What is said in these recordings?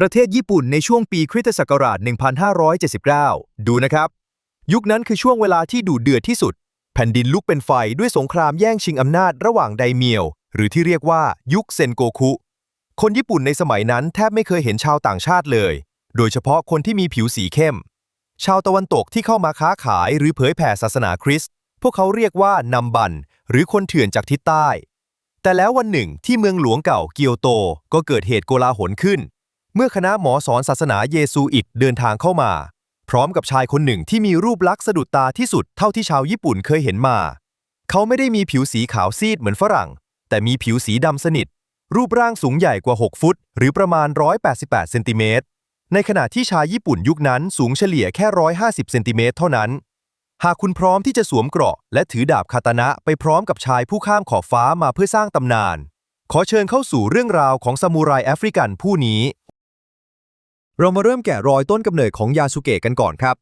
ประเทศญี่ปุ่นในช่วงปีคริสตศักราช 1579 ดูนะครับ ยุคนั้นคือช่วงเวลาที่ดูเดือดที่สุด แผ่นดินลุกเป็นไฟด้วยสงครามแย่งชิงอำนาจระหว่างไดเมียว หรือที่เรียกว่ายุคเซนโกคุ คนญี่ปุ่นในสมัยนั้นแทบไม่เคยเห็นชาวต่างชาติเลย โดยเฉพาะคนที่มีผิวสีเข้ม ชาวตะวันตกที่เข้ามาค้าขายหรือเผยแผ่ศาสนาคริสต์พวกเขาเรียกว่านำบัน หรือคนเถื่อนจากทิศใต้ แต่แล้ววันหนึ่งที่เมืองหลวงเก่าเกียวโตก็เกิดเหตุโกลาหลขึ้น เมื่อคณะหมอสอนศาสนาเยซูอิตเดินทางเข้ามา พร้อมกับชายคนหนึ่งที่มีรูปลักษณ์สะดุดตาที่สุดเท่าที่ชาวญี่ปุ่นเคยเห็นมา เขาไม่ได้มีผิวสีขาวซีดเหมือนฝรั่ง แต่มีผิวสีดำสนิท รูปร่างสูงใหญ่กว่า 6 ฟุต หรือประมาณ 188 เซนติเมตร ในขณะที่ชายญี่ปุ่นยุคนั้นสูงเฉลี่ยแค่ 150 เซนติเมตรเท่านั้น หากคุณพร้อมที่จะสวมเกราะ และถือดาบคาตานะไปพร้อมกับชายผู้ข้ามขอบฟ้ามาเพื่อสร้างตำนาน ขอเชิญเข้าสู่เรื่องราวของซามูไรแอฟริกันผู้นี้ เรามาเริ่มแกะรอยต้นกำเนิดของยาสุเกะกันก่อนครับ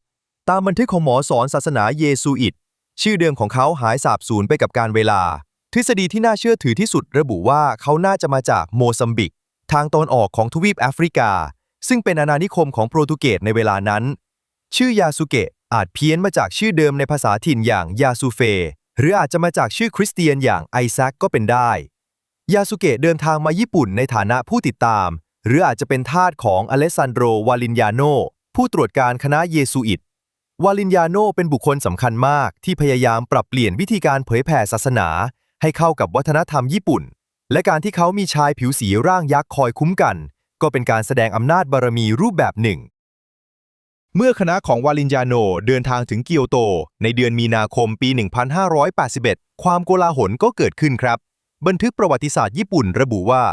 ตามบันทึกของหมอสอนศาสนาเยซูอิต ชื่อเดิมของเขาหายสาบสูญไปกับการเวลา ทฤษฎีที่น่าเชื่อถือที่สุดระบุว่าเขาน่าจะมาจากโมซัมบิก ทางตอนออกของทวีปแอฟริกา ซึ่งเป็นอาณานิคมของโปรตุเกสในเวลานั้น ชื่อยาสุเกะอาจเพี้ยนมาจากชื่อเดิมในภาษาถิ่นอย่างยาซูเฟ หรืออาจจะมาจากชื่อคริสเตียนอย่างไอแซคก็เป็นได้ ยาสุเกะเดินทางมาญี่ปุ่นในฐานะผู้ติดตาม หรืออาจจะเป็นทาสของอเลสซานโดรวาลินยาโนผู้ตรวจการคณะเยซูอิต วาลินยาโนเป็นบุคคลสำคัญมากที่พยายามปรับเปลี่ยนวิธีการเผยแผ่ศาสนา ให้เข้ากับวัฒนธรรมญี่ปุ่น และการที่เขามีชายผิวสีร่างยักษ์คอยคุ้มกัน ก็เป็นการแสดงอำนาจบารมีรูปแบบหนึ่ง เมื่อคณะของวาลินยาโนเดินทางถึงเกียวโต ในเดือนมีนาคมปี 1581 ความโกลาหลก็เกิดขึ้นครับ บันทึกประวัติศาสตร์ญี่ปุ่นระบุว่า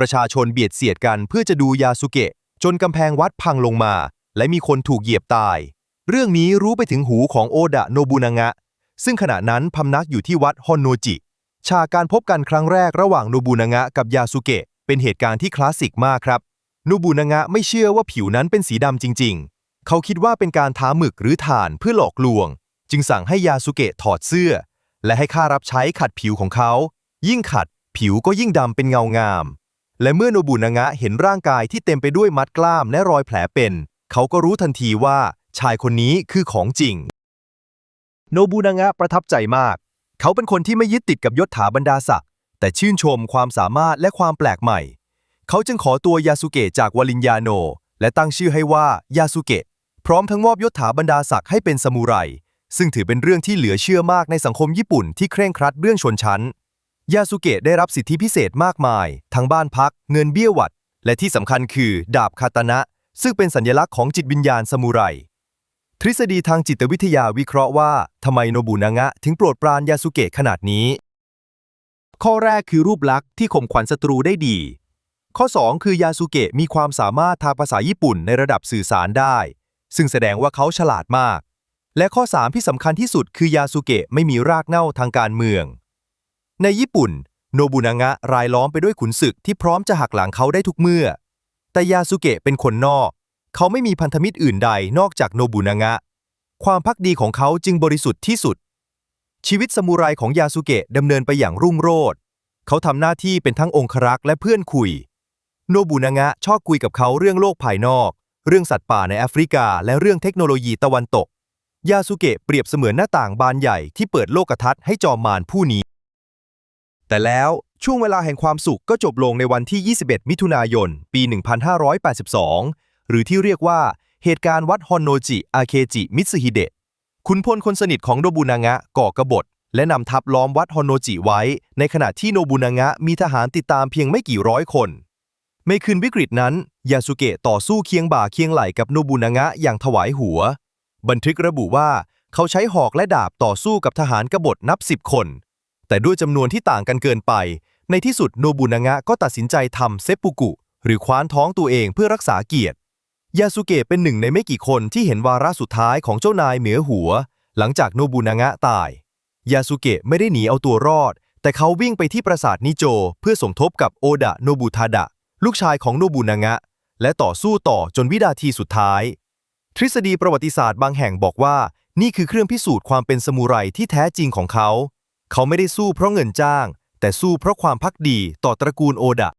ประชาชนเบียดเสียดกันเพื่อจะดูยาสุเกะ จนกำแพงวัดพังลงมา และมีคนถูกเหยียบตาย เรื่องนี้รู้ไปถึงหูของโอดะโนบุนางะ ซึ่งขณะนั้นพำนักอยู่ที่วัดฮอนโนจิ ฉากการพบกันครั้งแรกระหว่างโนบุนางะกับยาสุเกะ เป็นเหตุการณ์ที่คลาสสิกมากครับโนบุนางะไม่เชื่อว่าผิวนั้นเป็นสีดำจริง ๆ เขาคิดว่าเป็นการท้าหมึกหรือถ่านเพื่อหลอกลวง จึงสั่งให้ยาสุเกะถอดเสื้อ และให้ข้ารับใช้ขัดผิวของเขา ยิ่งขัดผิวก็ยิ่งดำเป็นเงางาม และเมื่อโนบุนางะเห็นร่างกายที่เต็มไปด้วยมัดกล้ามและรอยแผลเป็น เขาก็รู้ทันทีว่าชายคนนี้คือของจริง โนบุนางะประทับใจมาก เขาเป็นคนที่ไม่ยึดติดกับยศถาบรรดาศักดิ์แต่ชื่นชมความสามารถและความแปลกใหม่ เขาจึงขอตัวยาสุเกะจากวาลินยาโน และตั้งชื่อให้ว่ายาสุเกะพร้อมทั้งมอบยศถาบรรดาศักดิ์ให้เป็นซามูไรซึ่งถือเป็นเรื่องที่เหลือเชื่อมากในสังคมญี่ปุ่นที่เคร่งครัดเรื่องชนชั้น ยาสุเกะได้รับสิทธิพิเศษมากมาย ทั้งบ้านพัก เงินเบี้ยวัด และที่สำคัญคือ ดาบคาตนะ ซึ่งเป็นสัญลักษณ์ของจิตวิญญาณซามูไร ทฤษฎีทางจิตวิทยาวิเคราะห์ว่าทำไมโนบุนางะถึงโปรดปรานยาสุเกะขนาดนี้ ข้อแรกคือรูปลักษณ์ที่ข่มขวัญศัตรูได้ดี ข้อ 2 คือยาสุเกะมีความสามารถทางภาษาญี่ปุ่นในระดับสื่อสารได้ ซึ่งแสดงว่าเขาฉลาดมาก และข้อ 3 ที่สำคัญที่สุดคือยาสุเกะไม่มีรากเหง้าทางการเมือง ในญี่ปุ่น โนบุนางะรายล้อมไปด้วยขุนศึกที่พร้อมจะหักหลังเขาได้ทุกเมื่อ แต่ยาสุเกะเป็นคนนอก เขาไม่มีพันธมิตรอื่นใดนอกจากโนบุนางะ ความพักดีของเขาจึงบริสุทธิ์ที่สุด ชีวิตสมุไรของยาสุเกะดำเนินไปอย่างรุ่งโรจน์เขาทำหน้าที่เป็นทั้งองครักษ์และเพื่อนคุย โนบุนางะชอบคุยกับเขาเรื่องโลกภายนอก เรื่องสัตว์ป่าในแอฟริกา และเรื่องเทคโนโลยีตะวันตก ยาสุเกะเปรียบเสมือนหน้าต่างบานใหญ่ที่เปิดโลกทัศน์ให้จอมมารผู้นี้ แต่แล้วช่วงเวลาแห่งความสุขก็จบลงในวันที่ 21 มิถุนายน ปี 1582 หรือที่เรียกว่าเหตุการณ์วัดฮอนโนจิ อาเคจิ มิสึฮิเดะ ขุนพลคนสนิทของโนบุนางะก่อกบฏ และนำทัพล้อมวัดฮอนโนจิไว้ ในขณะที่โนบุนางะมีทหารติดตามเพียงไม่กี่ร้อยคน ในคืนวิกฤตนั้น ยาสุเกะต่อสู้เคียงบ่าเคียงไหล่กับโนบุนางะอย่างถวายหัว บันทึกระบุว่า เขาใช้หอกและดาบต่อสู้กับทหารกบฏนับสิบคน แต่ด้วยจำนวนที่ต่างกันเกินไป ในที่สุดโนบุนางะก็ตัดสินใจทำเซปปุกุ หรือคว้านท้องตัวเองเพื่อรักษาเกียรติ ยาสุเกะเป็นหนึ่งในไม่กี่คนที่เห็นวาระสุดท้ายของเจ้านายเหนือหัว หลังจากโนบุนางะตาย ยาสุเกะไม่ได้หนีเอาตัวรอด แต่เขาวิ่งไปที่ปราสาทนิโจ เพื่อสมทบกับโอดะโนบุทาดะ ลูกชายของโนบุนางะ และต่อสู้ต่อจนวินาทีสุดท้าย ทฤษฎีประวัติศาสตร์บางแห่งบอกว่า นี่คือเครื่องพิสูจน์ความเป็นสมุไรที่แท้จริงของเขา เขาไม่ได้สู้เพราะเงินจ้าง แต่สู้เพราะความพักดีต่อตระกูลโอดะ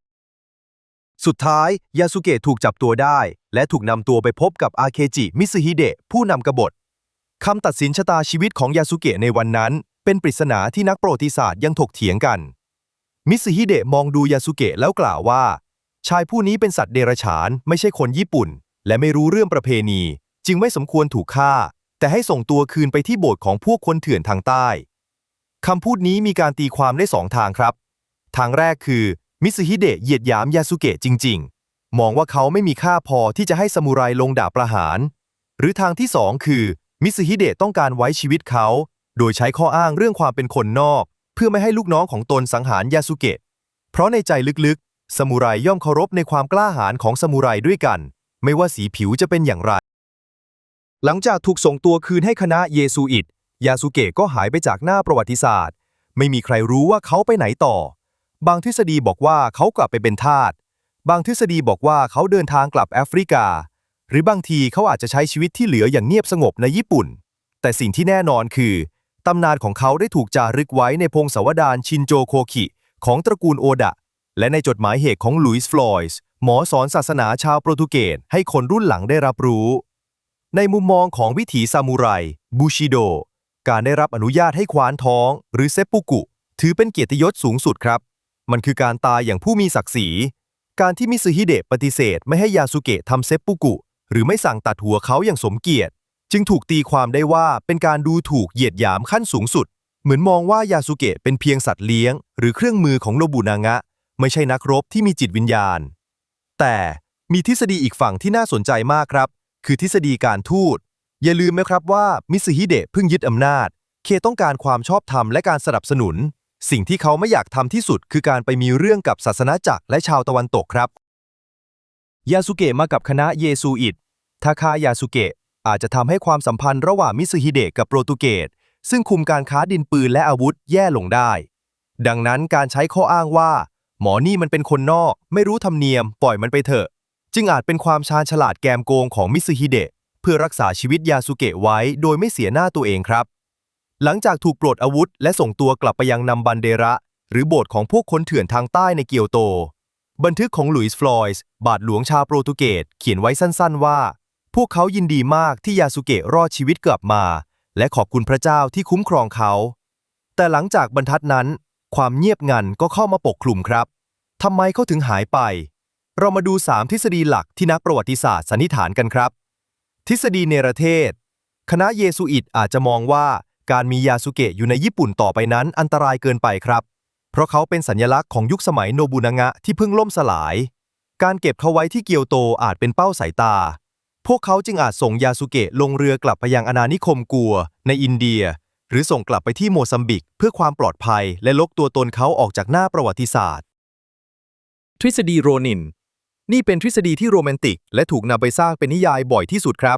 สุดท้าย ยาสุเกะถูกจับตัวได้ และถูกนำตัวไปพบกับอาเคจิ มิซึฮิเดะผู้นำกบฏคำตัดสินชะตาชีวิตของยาสุเกะในวันนั้น เป็นปริศนาที่นักประวัติศาสตร์ยังถกเถียงกัน มิซึฮิเดะมองดูยาสุเกะแล้วกล่าวว่า ชายผู้นี้เป็นสัตว์เดรัจฉานไม่ใช่คนญี่ปุ่น และไม่รู้เรื่องประเพณี จึงไม่สมควรถูกฆ่า แต่ให้ส่งตัวคืนไปที่โบสถ์ของพวกคนเถื่อนทางใต้ คำพูดนี้มีการตีความได้สองทางครับ ทางแรกคือมิซึฮิเดะเหยียดหยามยาสุเกะจริง ๆ มองว่าเขาไม่มีค่าพอที่จะให้ซามูไรลงดาบประหาร หรือทางที่สองคือ มิซึฮิเดะต้องการไว้ชีวิตเขา โดยใช้ข้ออ้างเรื่องความเป็นคนนอก เพื่อไม่ให้ลูกน้องของตนสังหารยาสุเกะ เพราะในใจลึกๆซามูไรย่อมเคารพในความกล้าหาญของซามูไรด้วยกัน ไม่ว่าสีผิวจะเป็นอย่างไร หลังจากถูกส่งตัวคืนให้คณะเยซูอิต ยาสุเกะก็หายไปจากหน้าประวัติศาสตร์ ไม่มีใครรู้ว่าเขาไปไหนต่อ บางทฤษฎีบอกว่าเขากลับไปเป็นทาส บางทฤษฎีบอกว่าเขาเดินทางกลับแอฟริกา หรือบางทีเขาอาจจะใช้ชีวิตที่เหลืออย่างเงียบสงบในญี่ปุ่น แต่สิ่งที่แน่นอนคือ ตำนานของเขาได้ถูกจารึกไว้ในพงศาวดารชินโจโคคิ ของตระกูลโอดะ และในจดหมายเหตุของลุยส์ฟลอยส์หมอสอนศาสนาชาวโปรตุเกสให้คนรุ่นหลังได้รับรู้ ในมุมมองของวิถีซามูไรบูชิโด การได้รับอนุญาตให้คว้านท้อง หรือเซปปุกุ ถือเป็นเกียรติยศสูงสุดครับ มันคือการตายอย่างผู้มีศักดิ์ศรี การที่มิซึฮิเดะปฏิเสธ ไม่ให้ยาสุเกะทำเซปปุกุ หรือไม่สั่งตัดหัวเขาอย่างสมเกียรติ จึงถูกตีความได้ว่าเป็นการดูถูกเหยียดหยามขั้นสูงสุด เหมือนมองว่ายาสุเกะเป็นเพียงสัตว์เลี้ยง หรือเครื่องมือของโนบุนางะ ไม่ใช่นักรบที่มีจิตวิญญาณ แต่มีทฤษฎีอีกฝั่งที่น่าสนใจมากครับ คือทฤษฎีการทูต อย่าลืมนะครับว่ามิซึฮิเดะเพิ่งยึดอำนาจ เคต้องการความชอบธรรมและการสนับสนุน สิ่งที่เขาไม่อยากทำที่สุด คือการไปมีเรื่องกับศาสนาจักรและชาวตะวันตกครับ ยาสุเกะมากับคณะเยซูอิตทาคายาสุเกะอาจจะทำให้ความสัมพันธ์ระหว่างมิซึฮิเดะกับโปรตุเกสซึ่งคุมการค้าดินปืนและอาวุธแย่ลงได้ ดังนั้นการใช้ข้ออ้างว่า หมอนี่มันเป็นคนนอก ไม่รู้ธรรมเนียม ปล่อยมันไปเถอะ จึงอาจเป็นความชาญฉลาดแกมโกงของมิซึฮิเดะ เพื่อรักษาชีวิตยาสุเกะไว้โดยไม่เสียหน้าตัวเองครับ หลังจากถูกปลดอาวุธ และส่งตัวกลับไปยังนัมบันเดระ หรือโบสถ์ของพวกคนเถื่อนทางใต้ในเกียวโต บันทึกของหลุยส์ฟลอยส์บาทหลวงชาวโปรตุเกสเขียนไว้สั้นๆว่า พวกเขายินดีมากที่ยาสุเกะรอดชีวิตกลับมา และขอบคุณพระเจ้าที่คุ้มครองเขา แต่หลังจากบรรทัดนั้น ความเงียบงันก็เข้ามาปกคลุมครับทำไมเขาถึงหายไป เรามาดู 3 ทฤษฎีหลักที่นักประวัติศาสตร์สันนิษฐานกันครับ ทฤษฎีเนรเทศ คณะเยซูอิตอาจจะมองว่าการมียาสุเกะอยู่ในญี่ปุ่นต่อไปนั้นอันตรายเกินไปครับ เพราะเขาเป็นสัญลักษณ์ของยุคสมัยโนบุนางะที่เพิ่งล่มสลาย การเก็บเขาไว้ที่เกียวโตอาจเป็นเป้าสายตา พวกเขาจึงอาจส่งยาสุเกะลงเรือกลับไปยังอาณานิคมกัว ในอินเดีย หรือส่งกลับไปที่โมซัมบิก เพื่อความปลอดภัยและลบตัวตนเขาออกจากหน้าประวัติศาสตร์ ทฤษฎีโรนิน นี่เป็นทฤษฎีที่โรแมนติก และถูกนำไปสร้างเป็นนิยายบ่อยที่สุดครับ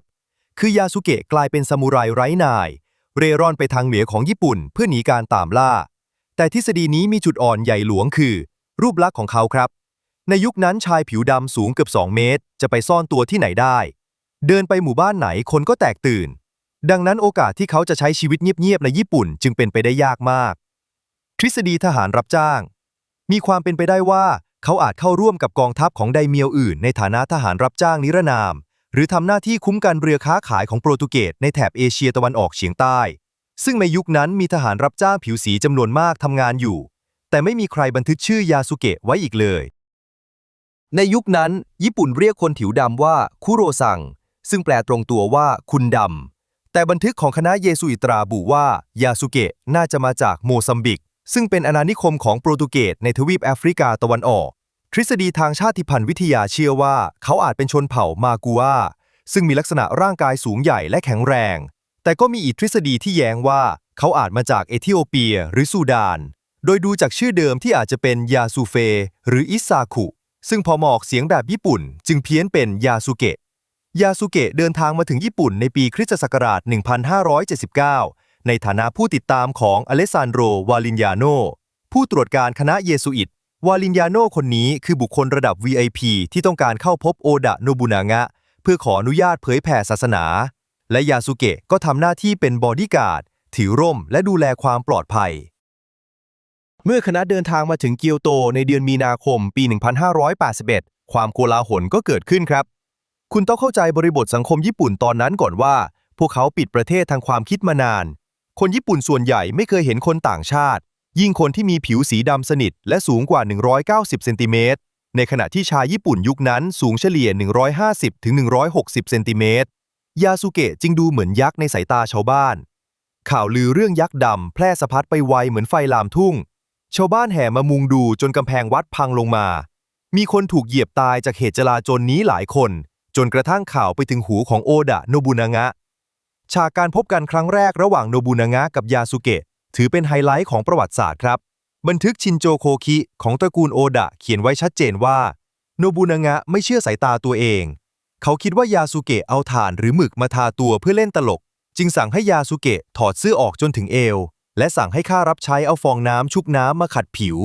คือยาสุเกะกลายเป็นซามูไรไร้นาย เร่ร่อนไปทางเหนือของญี่ปุ่นเพื่อหนีการตามล่า แต่ทฤษฎีนี้มีจุดอ่อนใหญ่หลวงคือ รูปลักษณ์ของเขาครับ ในยุคนั้นชายผิวดำสูงเกือบ 2 เมตร จะไปซ่อนตัวที่ไหนได้ เดินไปหมู่บ้านไหนคนก็แตกตื่น ดังนั้นโอกาสที่เขาจะใช้ชีวิตเงียบๆในญี่ปุ่นจึงเป็นไปได้ยากมาก ทฤษฎีทหารรับจ้าง มีความเป็นไปได้ว่า เขาอาจเข้าร่วมกับกองทัพของไดเมียวอื่น ในฐานะทหารรับจ้างนิรนาม หรือทำหน้าที่คุ้มกันเรือค้าขายของโปรตุเกสในแถบเอเชียตะวันออกเฉียงใต้ ซึ่งในยุคนั้นมีทหารรับจ้างผิวสีจำนวนมากทำงานอยู่ แต่ไม่มีใครบันทึกชื่อยาสุเกะไว้อีกเลย ในยุคนั้น ญี่ปุ่นเรียกคนผิวดำว่าคุโรซัง ซึ่งแปลตรงตัวว่าคุณดำแต่บันทึกของคณะเยซูอิตราบุว่ายาสุเกะน่าจะมาจากโมซัมบิก ซึ่งเป็นอาณานิคมของโปรตุเกสในทวีปแอฟริกาตะวันออก ทฤษฎีทางชาติพันธุ์วิทยาเชื่อว่า เขาอาจเป็นชนเผ่ามากัวซึ่งมีลักษณะร่างกายสูงใหญ่และแข็งแรง แต่ก็มีอีกทฤษฎีที่แย้งว่า เขาอาจมาจากเอธิโอเปียหรือซูดาน โดยดูจากชื่อเดิมที่อาจจะเป็นยาซูเฟ หรืออิซาคุ ซึ่งพอหมออกเสียงแบบญี่ปุ่น จึงเพี้ยนเป็นยาสุเกะยาสุเกะเดินทางมาถึงญี่ปุ่นในปีคริสตศักราช 1579 ในฐานะผู้ติดตามของอเลสซานโดรวาลินยาโนผู้ตรวจการคณะเยซูอิต วาลินยาโนคนนี้คือบุคคลระดับ VIP ที่ต้องการเข้าพบโอดะโนบุนางะ เพื่อขออนุญาตเผยแผ่ศาสนา และยาสุเกะก็ทำหน้าที่เป็นบอดี้การ์ด ถือร่มและดูแลความปลอดภัย เมื่อคณะเดินทางมาถึงเกียวโตในเดือนมีนาคมปี 1581 ความโกลาหลก็เกิดขึ้นครับ คุณต้องเข้าใจบริบทสังคมญี่ปุ่นตอนนั้นก่อนว่า พวกเขาปิดประเทศทางความคิดมานาน คนญี่ปุ่นส่วนใหญ่ไม่เคยเห็นคนต่างชาติ ยิ่งคนที่มีผิวสีดำสนิท และสูงกว่า 190 เซนติเมตร ในขณะที่ชายญี่ปุ่นยุคนั้นสูงเฉลี่ย 150ถึง160 เซนติเมตร ยาสุเกะจึงดูเหมือนยักษ์ในสายตาชาวบ้าน ข่าวลือเรื่องยักษ์ดำแพร่สะพัดไปไวเหมือนไฟลามทุ่ง ชาวบ้านแห่มามุงดูจนกำแพงวัดพังลงมา มีคนถูกเหยียบตายจากเหตุจลาจลนี้หลายคน จนกระทั่งข่าวไปถึงหูของโอดะโนบุนางะ ฉากการพบกันครั้งแรกระหว่างโนบุนางะกับยาสุเกะ ถือเป็นไฮไลท์ของประวัติศาสตร์ครับ บันทึกชินโจโคคิของตระกูลโอดะเขียนไว้ชัดเจนว่า โนบุนางะไม่เชื่อสายตาตัวเอง เขาคิดว่ายาสุเกะเอาถ่านหรือหมึกมาทาตัวเพื่อเล่นตลก จึงสั่งให้ยาสุเกะถอดเสื้อออกจนถึงเอว และสั่งให้ข้ารับใช้เอาฟองน้ำชุบน้ำมาขัดผิว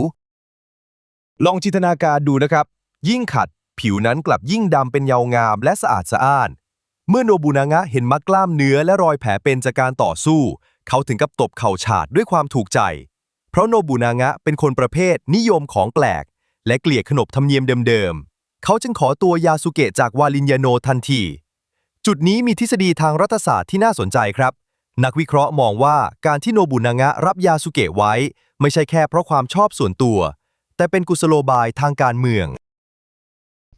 ลองจินตนาการดูนะครับ ยิ่งขัด ผิวนั้นกลับยิ่งดำเป็นเยาวงามและสะอาดสะอ้าน เมื่อโนบุนางะเห็นมัดกล้ามเนื้อและรอยแผลเป็นจากการต่อสู้ เขาถึงกับตบเข่าฉาดด้วยความถูกใจ เพราะโนบุนางะเป็นคนประเภทนิยมของแปลก และเกลียดขนบธรรมเนียมเดิมๆ เขาจึงขอตัวยาสุเกะจากวาลินยาโนทันที จุดนี้มีทฤษฎีทางรัฐศาสตร์ที่น่าสนใจครับ นักวิเคราะห์มองว่าการที่โนบุนางะรับยาสุเกะไว้ ไม่ใช่แค่เพราะความชอบส่วนตัว แต่เป็นกุศโลบายทางการเมือง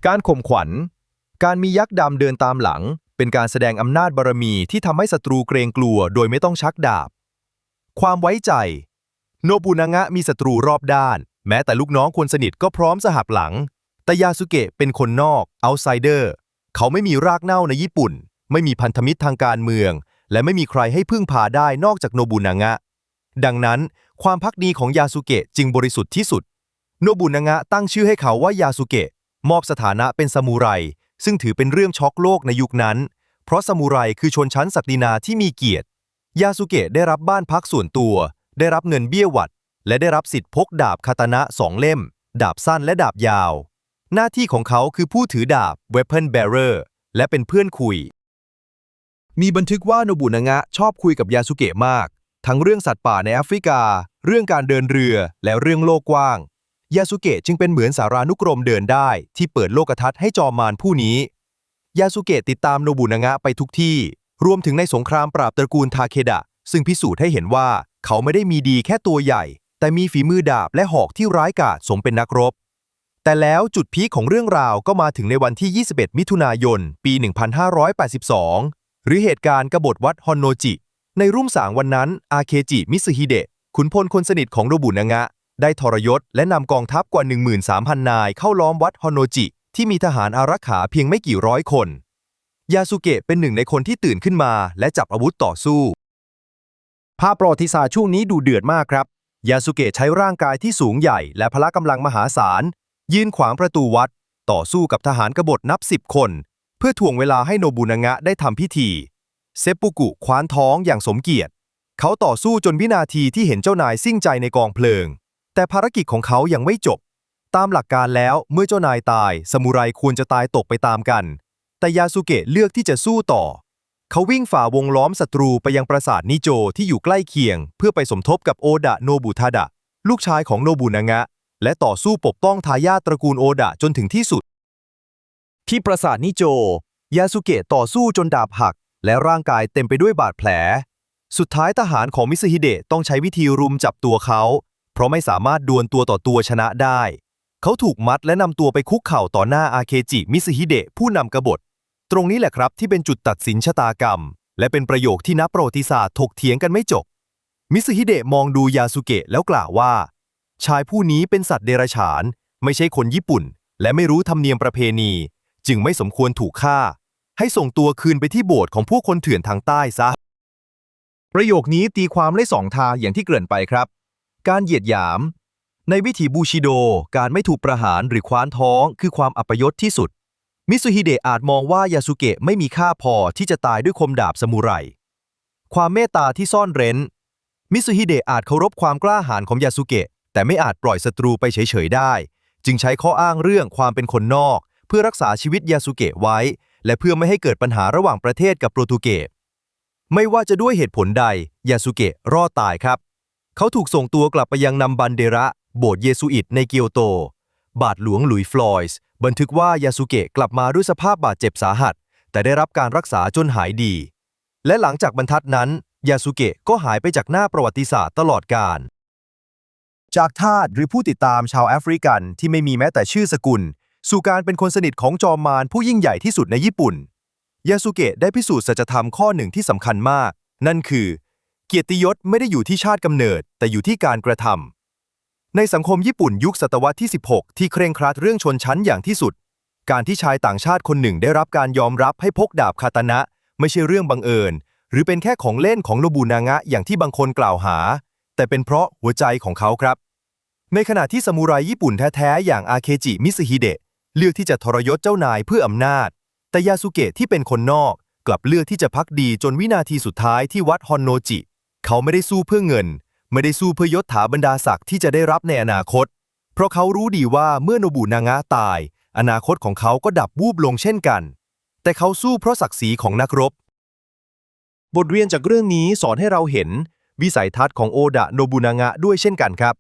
การข่มขวัญ การมียักษ์ดำเดินตามหลัง เป็นการแสดงอำนาจบารมีที่ทำให้ศัตรูเกรงกลัวโดยไม่ต้องชักดาบ ความไว้ใจ โนบุนางะมีศัตรูรอบด้าน แม้แต่ลูกน้องคนสนิทก็พร้อมสหับหลัง แต่ยาสุเกะเป็นคนนอกเอาไซเดอร์ เขาไม่มีรากเหง้าในญี่ปุ่น ไม่มีพันธมิตรทางการเมือง และไม่มีใครให้พึ่งพาได้นอกจากโนบุนางะ ดังนั้นความพักดีของยาสุเกะจึงบริสุทธิ์ที่สุด โนบุนางะตั้งชื่อให้เขาว่ายาสุเกะ มอบสถานะเป็นซามูไร ซึ่งถือเป็นเรื่องช็อกโลกในยุคนั้น เพราะซามูไรคือชนชั้นศักดินาที่มีเกียรติ ยาสุเกะได้รับบ้านพักส่วนตัว ได้รับเงินเบี้ยหวัด และได้รับสิทธิ์พกดาบคาตานะสองเล่ม ดาบสั้นและดาบยาว หน้าที่ของเขาคือผู้ถือดาบ weapon bearer และเป็นเพื่อนคุย มีบันทึกว่าโนบุนางะชอบคุยกับยาสุเกะมาก ทั้งเรื่องสัตว์ป่าในแอฟริกา เรื่องการเดินเรือ และเรื่องโลกกว้าง ยาสุเกะจึงเป็นเหมือนสารานุกรมเดินได้ที่เปิดโลกทัศน์ให้จอมมารผู้นี้ ยาสุเกะติดตามโนบุนางะไปทุกที่ รวมถึงในสงครามปราบตระกูลทาเคดะ ซึ่งพิสูจน์ให้เห็นว่าเขาไม่ได้มีดีแค่ตัวใหญ่ แต่มีฝีมือดาบและหอกที่ร้ายกาจสมเป็นนักรบ แต่แล้วจุดพีคของเรื่องราวก็มาถึงในวันที่ 21 มิถุนายน ปี 1582 หรือเหตุการณ์กบฏวัดฮอนโนจิ ในรุ่มสางวันนั้นอาเคจิมิสึฮิเดะขุนพลคนสนิทของโนบุนางะ ได้ทรยศและนำกองทัพกว่า 13,000 นายเข้าล้อมวัดฮอนโนจิ ที่มีทหารอารักขาเพียงไม่กี่ร้อยคน ยาสุเกะเป็นหนึ่งในคนที่ตื่นขึ้นมา และจับอาวุธต่อสู้ ภาพประวัติศาสตร์ช่วงนี้ดูเดือดมากครับ ยาสุเกะใช้ร่างกายที่สูงใหญ่ และพละกำลังมหาศาล ยืนขวางประตูวัด ต่อสู้กับทหารกบฏนับสิบคน เพื่อถ่วงเวลาให้โนบุนางะได้ทำพิธีเซปปุกุคว้านท้องอย่างสมเกียรติ เขาต่อสู้จนวินาทีที่เห็นเจ้านายสิ้นใจในกองเพลิง แต่ภารกิจของเขายังไม่จบ ตามหลักการแล้วเมื่อเจ้านายตายสมุไรควรจะตายตกไปตามกัน แต่ยาสุเกะเลือกที่จะสู้ต่อ เขาวิ่งฝ่าวงล้อมศัตรูไปยังปราสาทนิโจที่อยู่ใกล้เคียง เพื่อไปสมทบกับโอดะโนบุทาดะ ลูกชายของโนบุนางะ และต่อสู้ปกป้องทายาทตระกูลโอดะจนถึงที่สุด ที่ปราสาทนิโจ ยาสุเกะต่อสู้จนดาบหัก และร่างกายเต็มไปด้วยบาดแผล สุดท้ายทหารของมิสฮิเดะต้องใช้วิธีรุมจับตัวเขา เพราะไม่สามารถดวลตัวต่อตัวชนะได้ เขาถูกมัดและนำตัวไปคุกเข่าต่อหน้าอาเคจิมิสฮิเดะผู้นำกบฏ ตรงนี้แหละครับที่เป็นจุดตัดสินชะตากรรม และเป็นประโยคที่นักประวัติศาสตร์ถกเถียงกันไม่จบ มิสฮิเดะมองดูยาสุเกะแล้วกล่าวว่า ชายผู้นี้เป็นสัตว์เดรัจฉาน ไม่ใช่คนญี่ปุ่น และไม่รู้ธรรมเนียมประเพณี จึงไม่สมควรถูกฆ่า ให้ส่งตัวคืนไปที่โบสถ์ของพวกคนเถื่อนทางใต้ซะประโยคนี้ตีความได้สองทางอย่างที่เกริ่นไปครับ การเหยียดหยาม ในวิถีบูชิโด การไม่ถูกประหารหรือคว้านท้องคือความอัปยศที่สุด มิสุฮิเดะอาจมองว่ายาสุเกะไม่มีค่าพอที่จะตายด้วยคมดาบซามูไรความเมตตาที่ซ่อนเร้น มิสุฮิเดะอาจเคารพความกล้าหาญของยาสุเกะ แต่ไม่อาจปล่อยศัตรูไปเฉยๆได้ จึงใช้ข้ออ้างเรื่องความเป็นคนนอก เพื่อรักษาชีวิตยาสุเกะไว้ และเพื่อไม่ให้เกิดปัญหาระหว่างประเทศกับโปรตุเกสไม่ว่าจะด้วยเหตุผลใด ยาสุเกะรอดตายครับ เขาถูกส่งตัวกลับไปยังนัมบันเดระ โบสถ์เยซูอิตในเกียวโต บาทหลวงหลุยฟลอยส์บันทึกว่ายาสุเกะกลับมาด้วยสภาพบาดเจ็บสาหัส แต่ได้รับการรักษาจนหายดี และหลังจากบรรทัดนั้น ยาสุเกะก็หายไปจากหน้าประวัติศาสตร์ตลอดกาลจากทาสหรือผู้ติดตามชาวแอฟริกันที่ไม่มีแม้แต่ชื่อสกุล สู่การเป็นคนสนิทของจอมมารผู้ยิ่งใหญ่ที่สุดในญี่ปุ่น ยาสุเกะได้พิสูจน์สัจธรรมข้อหนึ่งที่สำคัญมาก นั่นคือ เกียรติยศไม่ได้อยู่ที่ชาติกำเนิด แต่อยู่ที่การกระทำในสังคมญี่ปุ่นยุคศตวรรษที่ 16 ที่เคร่งครัดเรื่องชนชั้นอย่างที่สุด การที่ชายต่างชาติคนหนึ่งได้รับการยอมรับให้พกดาบคาตานะ ไม่ใช่เรื่องบังเอิญ หรือเป็นแค่ของเล่นของโนบุนางะอย่างที่บางคนกล่าวหา แต่เป็นเพราะหัวใจของเขาครับ ในขณะที่ซามูไรญี่ปุ่นแท้ๆอย่างอาเคจิมิซึฮิเดะเลือกที่จะทรยศเจ้านายเพื่ออำนาจ แต่ยาสุเกะที่เป็นคนนอก กลับเลือกที่จะพักดีจนวินาทีสุดท้ายที่วัดฮอนโนจิ เขาไม่ได้สู้เพื่อเงิน ไม่ได้สู้เพื่อยศถาบรรดาศักดิ์ที่จะได้รับในอนาคต เพราะเขารู้ดีว่าเมื่อโนบุนางะตาย อนาคตของเขาก็ดับวูบลงเช่นกัน แต่เขาสู้เพราะศักดิ์ศรีของนักรบ บทเรียนจากเรื่องนี้สอนให้เราเห็น วิสัยทัศน์ของโอดะโนบุนางะด้วยเช่นกันครับ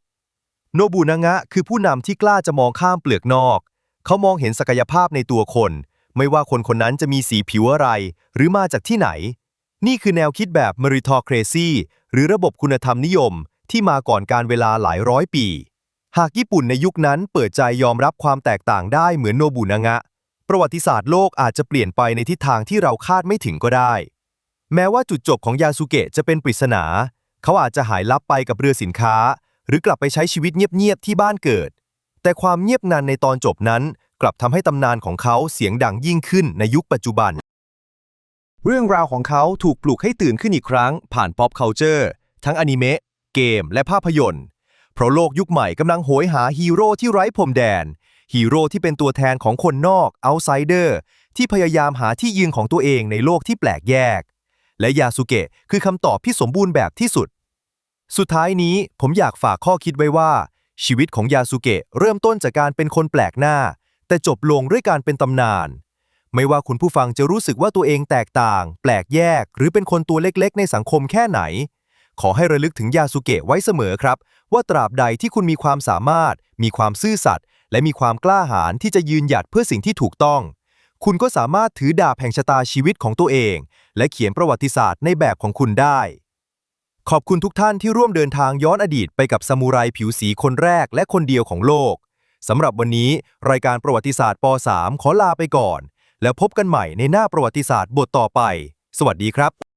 โนบุนางะคือผู้นำที่กล้าจะมองข้ามเปลือกนอก เขามองเห็นศักยภาพในตัวคน ไม่ว่าคนคนนั้นจะมีสีผิวอะไร หรือมาจากที่ไหน นี่คือแนวคิดแบบ meritocracy หรือระบบคุณธรรมนิยม ที่มาก่อนการเวลาหลายร้อยปี หากญี่ปุ่นในยุคนั้นเปิดใจยอมรับความแตกต่างได้เหมือนโนบุนางะ ประวัติศาสตร์โลกอาจจะเปลี่ยนไปในทิศทางที่เราคาดไม่ถึงก็ได้ แม้ว่าจุดจบของยาสุเกะจะเป็นปริศนา เขาอาจจะหายลับไปกับเรือสินค้า หรือกลับไปใช้ชีวิตเงียบๆที่บ้านเกิด แต่ความเงียบงันในตอนจบนั้น กลับทำให้ตำนานของเขาเสียงดังยิ่งขึ้นในยุคปัจจุบัน เรื่องราวของเขาถูกปลุกให้ตื่นขึ้นอีกครั้ง ผ่าน pop culture ทั้งอนิเมะ เกม และภาพยนตร์ เพราะโลกยุคใหม่กำลังโหยหาฮีโร่ที่ไร้พรมแดน ฮีโร่ที่เป็นตัวแทนของคนนอก outsider ที่พยายามหาที่ยืนของตัวเองในโลกที่แปลกแยก และยาสุเกะคือคำตอบที่สมบูรณ์แบบที่สุด สุดท้ายนี้ผมอยากฝากข้อคิดไว้ว่า ชีวิตของยาสุเกะเริ่มต้นจากการเป็นคนแปลกหน้า แต่จบลงด้วยการเป็นตำนาน ไม่ว่าคุณผู้ฟังจะรู้สึกว่าตัวเองแตกต่าง แปลกแยก หรือเป็นคนตัวเล็กๆ ในสังคมแค่ไหน ขอให้ระลึกถึงยาสุเกะไว้เสมอครับ ว่าตราบใดที่คุณมีความสามารถ มีความซื่อสัตย์และมีความกล้าหาญที่จะยืนหยัดเพื่อสิ่งที่ถูกต้อง คุณก็สามารถถือดาบแห่งชะตาชีวิตของตัวเอง และเขียนประวัติศาสตร์ในแบบของคุณได้ ขอบคุณทุกท่านที่ร่วมเดินทางย้อนอดีตไปกับซามูไรผิวสีคนแรกและคนเดียวของโลกสำหรับวันนี้ รายการประวัติศาสตร์ป .3 ขอลาไปก่อน แล้วพบกันใหม่ในหน้าประวัติศาสตร์บทต่อไป สวัสดีครับ